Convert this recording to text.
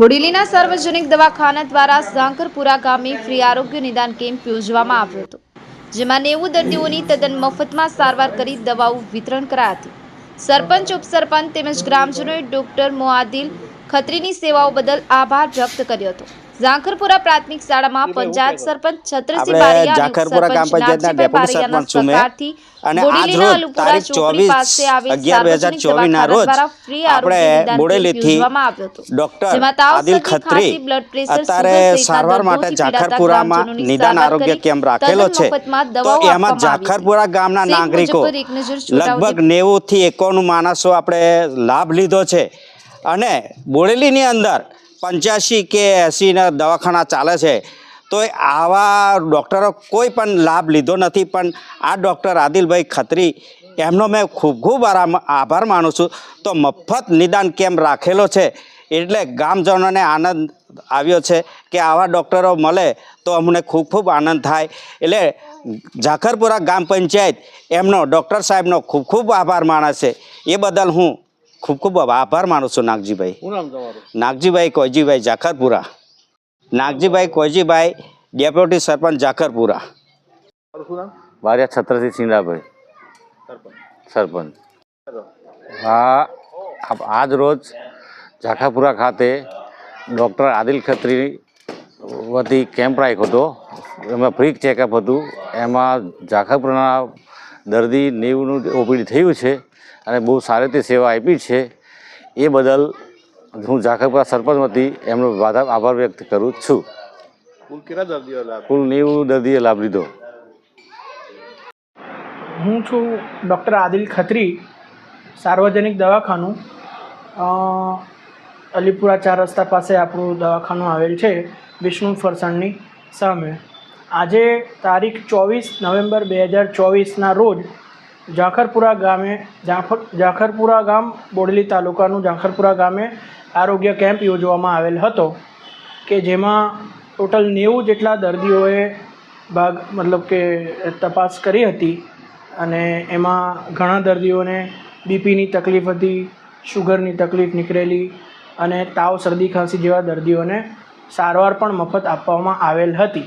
બોડેલીના સાર્વજનિક દવાખાના દ્વારા ઝાંકરપુરા ગામે ફ્રી આરોગ્ય નિદાન કેમ્પ યોજવામાં આવ્યો હતો, જેમાં નેવું દર્દીઓની તદ્દન મફતમાં સારવાર કરી દવાઓ વિતરણ કરાયા હતી. સરપંચ, ઉપસરપંચ તેમજ ગ્રામજનોએ ડોક્ટર મોઆદિલ ખત્રીની સેવાઓ બદલ આભાર વ્યક્ત કર્યો હતો. ઝાંખરપુરા પ્રાથમિક શાળામાં પંચાયત સરપંચ છત્રસિંહ બારિયા ઝાંખરપુરા ગ્રામ પંચાયતના ડેપ્યુટી સરપંચ છું અને આજ રોજ તારીખ ચોવીસ અગિયાર બે હજાર ચોવીસ ના રોજ આપણે બોડેલીથી. ડોક્ટર આદિલ ખત્રી અત્યારે સારવાર માટે ઝાખરપુરામાં નિદાન આરોગ્ય કેમ્પ રાખેલો છે. તો એમાં ઝાંખરપુરા ગામના નાગરિકો લગભગ નેવું થી એકાણું માણસો આપણે લાભ લીધો છે. અને બોડેલીની અંદર પંચ્યાસી કે એંસીના દવાખાના ચાલે છે, તો આવા ડૉક્ટરો કોઈ પણ લાભ લીધો નથી, પણ આ ડૉક્ટર આદિલભાઈ ખત્રી, એમનો મેં ખૂબ ખૂબ આભાર માનું છું. તો મફત નિદાન કેમ્પ રાખેલો છે, એટલે ગામજનોને આનંદ આવ્યો છે કે આવા ડૉક્ટરો મળે તો અમને ખૂબ ખૂબ આનંદ થાય. એટલે ઝાખરપુરા ગામ પંચાયત એમનો ડૉક્ટર સાહેબનો ખૂબ ખૂબ આભાર માણે છે. એ બદલ હું ખૂબ ખૂબ આભાર માનું છું નાગજીભાઈ. નાગજીભાઈ કોઈજીભાઈ જાખરપુરા. નાગજીભાઈ કોઈજીભાઈ ડેપ્યુટી સરપંચ જાખરપુરા. વારિયા છત્રસિંહ સિંધાભાઈ. સરપંચ. આપ- આજ રોજ ઝાખાપુરા ખાતે ડૉક્ટર આદિલ ખત્રી વતી કેમ્પ રાખ્યો હતો. એમાં ફ્રી ચેકઅપ હતું. એમાં ઝાખાપુરાના દર્દી નેવુંનું ઓપીડી થયું છે અને બહુ સારી રીતે સેવા આપી છે. એ બદલ હું ઝાખરપુરા સરપંચ વતી એમનો આભાર વ્યક્ત કરું છું. કુલ કેટલા દર્દીઓ લાભ કુલ નેવું દર્દીએ લાભ લીધો. હું છું ડૉક્ટર આદિલ ખત્રી સાર્વજનિક દવાખાનું. અલીપુરા ચાર રસ્તા પાસે આપણું દવાખાનું આવેલ છે વિષ્ણુ ફરસાણની સામે. આજે તારીખ ચોવીસ નવેમ્બર બે હજાર ચોવીસના રોજ ઝાખરપુરા ગામે ઝાફર ઝાખરપુરા ગામ બોડલી તાલુકાનું ઝાખરપુરા ગામે આરોગ્ય કેમ્પ યોજવામાં આવેલ હતો કે જેમાં ટોટલ નેવું જેટલા દર્દીઓએ ભાગ, મતલબ કે તપાસ કરી હતી અને એમાં ઘણા દર્દીઓને બીપીની તકલીફ હતી શુગરની તકલીફ નીકળેલી અને તાવ, શરદી, ખાંસી જેવા દર્દીઓને સારવાર પણ મફત આપવામાં આવેલ હતી.